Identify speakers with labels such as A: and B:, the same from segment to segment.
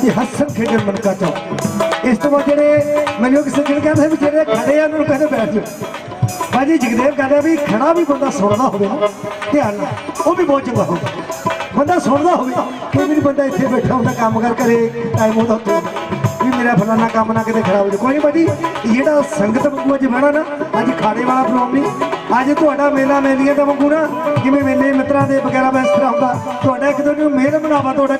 A: ਕਿ ਹੱਸਣ ਖੇਡਣ ਮਨਕਾ ਚੋ ਇਸ ਤੋਂ ਬਾਅਦ ਜਿਹੜੇ ਮੈਨੂੰ ਕਿਸੇ ਦਿਨ ਕਹਿੰਦੇ ਵੀ ਜਿਹੜੇ ਖੜੇ ਆ ਉਹਨਾਂ ਨੂੰ ਕਹਿੰਦੇ ਬੈਠ ਜਾਓ। ਬਾਜੀ ਜਗਦੇਵ ਕਹਿੰਦਾ ਵੀ ਖੜਾ ਵੀ ਬੰਦਾ ਸੁਣਦਾ ਹੋਵੇ ਨਾ, ਧਿਆਨ ਨਾਲ, ਉਹ ਵੀ ਬਹੁਤ ਚੰਗਾ ਹੋਵੇ ਬੰਦਾ ਸੁਣਦਾ ਹੋਵੇ ਕੋਈ ਵੀ ਬੰਦਾ ਇੱਥੇ ਬੈਠਾ ਹੁੰਦਾ, ਕੰਮ ਕਰ ਕਰੇ ਟਾਈਮ ਉਹਦਾ ਉੱਤੇ ਵੀ ਮੇਰਾ ਫਲਾਨਾ ਕੰਮ ਨਾ ਕਿਤੇ ਖਰਾਬ ਹੋ ਜਾਵੇ ਕੋਈ ਨਹੀਂ ਬਾਜੀ ਜਿਹੜਾ ਸੰਗਤ ਵਾਂਗੂ ਅੱਜ ਬਹਿਣਾ ਨਾ, ਅੱਜ ਖਾੜੇ ਵਾਲਾ ਪ੍ਰੋਗਰਾਮ ਨਹੀਂ ਅੱਜ ਤੁਹਾਡਾ ਮੇਲਾ ਮੇਲੀਆਂ ਦਾ ਵਾਂਗੂ ਨਾ, ਜਿਵੇਂ ਮੇਲੇ ਮਿੱਤਰਾਂ ਦੇ ਵਗੈਰਾ ਦਾ ਇਸ ਤਰ੍ਹਾਂ ਹੁੰਦਾ, ਤੁਹਾਡਾ ਇੱਕ ਦੂਜੇ ਨੂੰ ਮੇਲ ਬਣਾਵਾ ਤੁਹਾਡਾ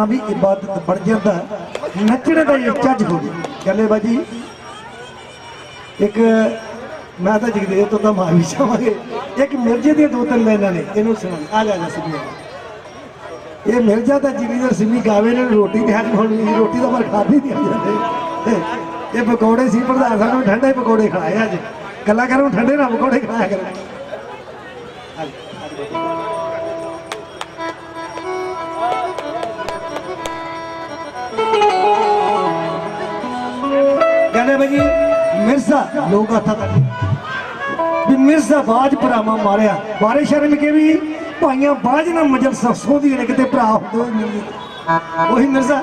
A: ਨੱਚਣਾ ਵੀ ਇਬਾਦਤ ਬਣ ਜਾਂਦਾ ਹੈ। ਦਾ ਇਹ ਚੱਜ ਹੋ ਕਹਿੰਦੇ ਬਾਜੀ ਇੱਕ ਮੈਂ ਤਾਂ ਜਗਦੇਵ ਤੋਂ ਤਾਂ ਮਾਰ ਵੀ ਇੱਕ ਮਿਰਜੇ ਦੀਆਂ ਦੋ ਤਿੰਨ ਲਾਈਨਾਂ ਨੇ, ਇਹਨੂੰ ਸੁਣਾ ਆ ਜਾ ਜਾ ਸਿੱਧੀਆਂ ਇਹ ਮਿਰਜਾ ਤਾਂ ਜ਼ਿਮੀਦਾਰ ਸਿੰਮੀ ਗਾਵੇ ਨੇ, ਰੋਟੀ ਤੇ ਹੱਥ ਹੋਣੀ, ਰੋਟੀ ਤਾਂ ਪਰ ਖਾਦੀ ਨਹੀਂ ਜਾਂਦੇ ਇਹ ਪਕੌੜੇ ਸੀ, ਪ੍ਰਧਾਨ ਸਾਹਿਬ ਨੂੰ ਠੰਡੇ ਪਕੌੜੇ ਖਿਲਾਏ ਅੱਜ। ਕਲਾਕਾਰਾਂ ਨੂੰ ਠੰਡੇ ਨਾ ਪਕੌੜੇ ਖਿਲਾਇਆ ਕਰ। ਕਹਿੰਦੇ ਬਈ ਮਿਰਜ਼ਾ, ਲੋਕ ਆਥਾ ਕਰ ਵੀ ਮਿਰਜ਼ਾ ਬਾਜ ਭਰਾਵਾਂ ਮਾਰਿਆ। ਮਾਰੇ ਸ਼ਰਮ ਕੇ ਵੀ ਭਾਈਆਂ ਬਾਜ ਨਾ ਮਜਲ ਸਫਸੋ ਦੀ ਨੇ ਕਿਤੇ ਭਰਾ ਹੁੰਦੇ ਹੋਏ ਮਿਲਦੇ। ਉਹੀ ਮਿਰਜ਼ਾ।